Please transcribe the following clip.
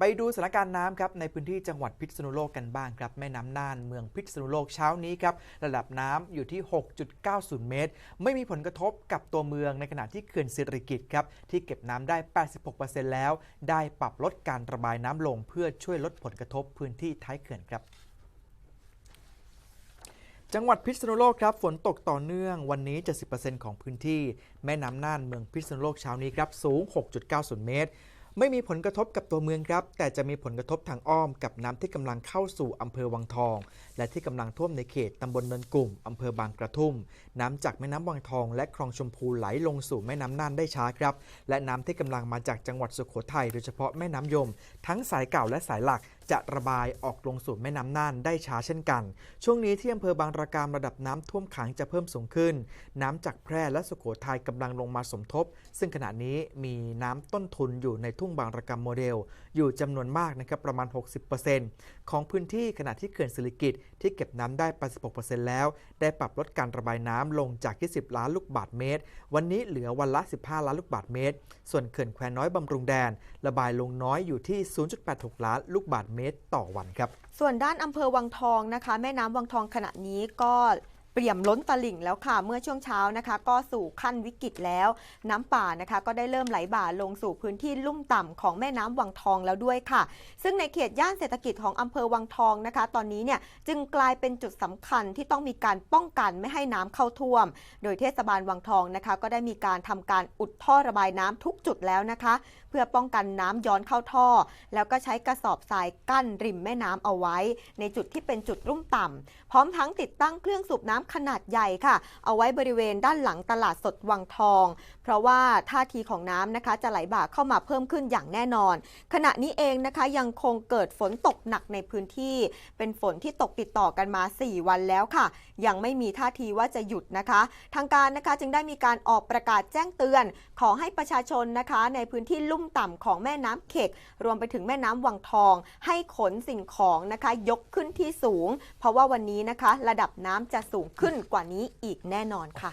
ไปดูสถานการณ์น้ำครับในพื้นที่จังหวัดพิษณุโลกกันบ้างครับแม่น้ำน่านเมืองพิษณุโลกเช้านี้ครับระดับน้ำอยู่ที่ 6.90 เมตร ไม่มีผลกระทบกับตัวเมืองในขณะที่เขื่อนสิริกิตครับที่เก็บน้ำได้ 86%แล้ว ได้ปรับลดการระบายน้ำลงเพื่อช่วยลดผลกระทบพื้นที่ท้ายเขื่อนครับจังหวัดพิษณุโลกครับฝนตกต่อเนื่องวันนี้ 70%ของพื้นที่ แม่น้ำน่านเมืองพิษณุโลกเช้านี้ครับสูง 6.90 เมตร ไม่มีผลกระทบกับตัวเมืองครับ แต่จะมีผลกระทบทางอ้อมกับน้ำที่กำลังเข้าสู่อำเภอวังทอง และที่กำลังท่วมในเขตตำบลเนินกลุ่มอำเภอบางกระทุ่ม น้ำจากแม่น้ำวังทอง และคลองชมพูไหลลงสู่แม่น้ำน่านได้ช้าครับ และน้ำที่กำลังมาจากจังหวัดสุโขทัยโดยเฉพาะแม่น้ำยม ทั้งสายเก่าและสายหลัก จะระบายออกลงสู่แม่น้ำน่านได้ช้าเช่นกัน ช่วงนี้ที่อำเภอบางระกามระดับน้ำท่วมขังจะเพิ่มสูงขึ้น น้ำจากแพร่และสุโขทัยกำลังลงมาสมทบ ซึ่งขณะนี้มีน้ำต้นทุนอยู่ในทุ่งบางระกามโมเดล อยู่จำนวนมากนะครับประมาณ 60%ของพื้นที่ขณะที่เขื่อนสิริกิตที่เก็บน้ำได้ 86%แล้ว ได้ปรับลดการระบายน้ำลงจาก 20 ล้านลูกบาศก์เมตร วันนี้เหลือวันละ 15 ล้านลูกบาศก์เมตร ส่วนเขื่อนแควน้อยบำรุงแดน ระบายลงน้อยอยู่ที่ 0.86 ล้านลูกบาศก์เมตรต่อวันครับ ส่วนด้านอำเภอวังทองนะคะ แม่น้ำวังทองขณะนี้ก็ ปี่ยมล้นตลิ่งแล้วค่ะ เมื่อช่วงเช้านะคะ ก็สู่ขั้นวิกฤตแล้ว น้ำป่านะคะก็ได้เริ่มไหลบ่าลงสู่พื้นที่ลุ่มต่ำของแม่น้ำวังทองแล้วด้วยค่ะ ซึ่งในเขตย่านเศรษฐกิจของอำเภอวังทองนะคะ ตอนนี้เนี่ยจึงกลายเป็นจุดสำคัญที่ต้องมีการป้องกันไม่ให้น้ำเข้าท่วม โดยเทศบาลวังทองนะคะ ก็ได้มีการทำการอุดท่อระบายน้ำทุกจุดแล้วนะคะ เพื่อป้องกันน้ำย้อนเข้าท่อ แล้วก็ใช้กระสอบทรายกั้นริมแม่น้ำเอาไว้ ในจุดที่เป็นจุดรุ่มต่ำพร้อมทั้งติดตั้งเครื่องสูบน้ำขนาดใหญ่ค่ะ เอาไว้บริเวณด้านหลังตลาดสดวังทอง เพราะว่าท่าทีของน้ำนะคะจะไหลบ่าเข้ามาเพิ่มขึ้นอย่างแน่นอน ขณะนี้เองนะคะยังคงเกิดฝนตกหนักในพื้นที่ เป็นฝนที่ตกติดต่อกันมา 4 วันแล้วค่ะ ยังไม่มีท่าทีว่าจะหยุดนะคะ ทางการนะคะจึงได้มีการออกประกาศแจ้งเตือน ขอให้ประชาชนนะคะในพื้นที่ลุ่มต่ำของแม่น้ำเข็กรวมไปถึงแม่น้ำวังทอง ให้ขนสิ่งของนะคะยกขึ้นที่สูง เพราะว่าวันนี้นะคะ ระดับน้ำจะสูงขึ้นกว่านี้อีกแน่นอนค่ะ